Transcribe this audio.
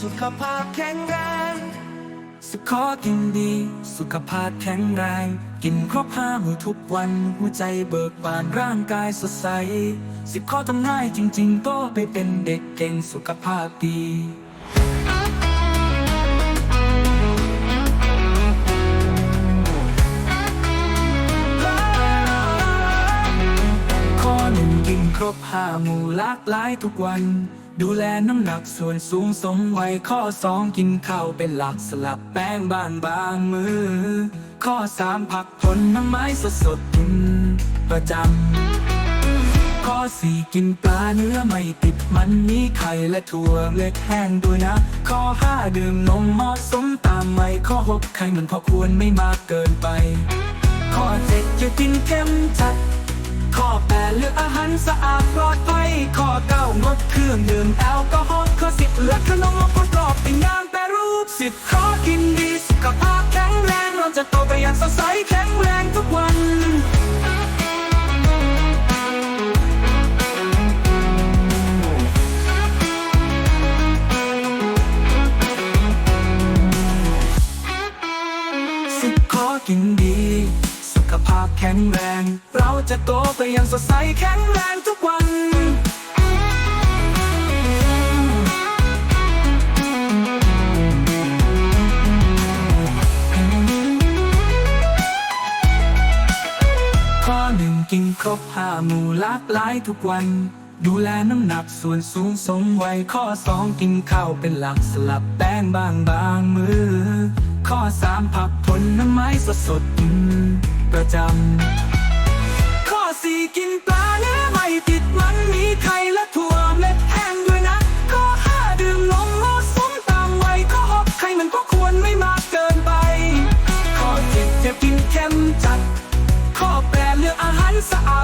สุขภาพแข็งแรงสุขขอกินดี สุขภาพแข็งแรง กินครบห้ามือทุกวัน หัวใจเบิกบานร่างกายสดใส สิบข้อทำง่ายจริงๆโตไปเป็นเด็กเก่งสุขภาพดีข้อหนึ่งกินครบห้าหมู่หลากหลายทุกวัน ดูแลน้ำหนักส่วนสูงสมวัยข้อสองกินข้าวเป็นหลักสลับแป้งบางบางมือ ข้อสามผักผลน้ำไม้สดสดๆกินประจำ ข้อสี่กินปลาเนื้อไม่ติดมันมีไข่และถั่วเล็กแห้งด้วยนะ ข้อห้าดื่มนมเหมาะสมตามไม่ข้อหกไข่มันพอควรไม่มากเกินไป ข้อเจ็ดอย่ากินเค็มจัด เลือกอาหารสะอาดปลอดภัยข้อเก้างดเครื่องดื่มแอลกอฮอล์ข้อสิบเลือกขนมกรอบเป็นงานแปรรูปสิบข้อกินดีสุขภาพแข็งแรงเราจะโตไปอย่างสดใสแข็งแรงทุกวันสิบข้อกินดี สุขภาพแข็งแรง เราจะโตไปอย่างสดใสแข็งแรงทุกวันข้อหนึ่งกินครบห้าหมู่หลากหลายทุกวัน ดูแลน้ำหนักส่วนสูงสมวัยข้อสองกินข้าวเป็นหลักสลับแป้งบางบางมือ ข้อสามผักผลน้ำไม้สดสดประจำ เจ็ดจะกินเค็มจัดข้อแปรเลือกอาหารสะอาด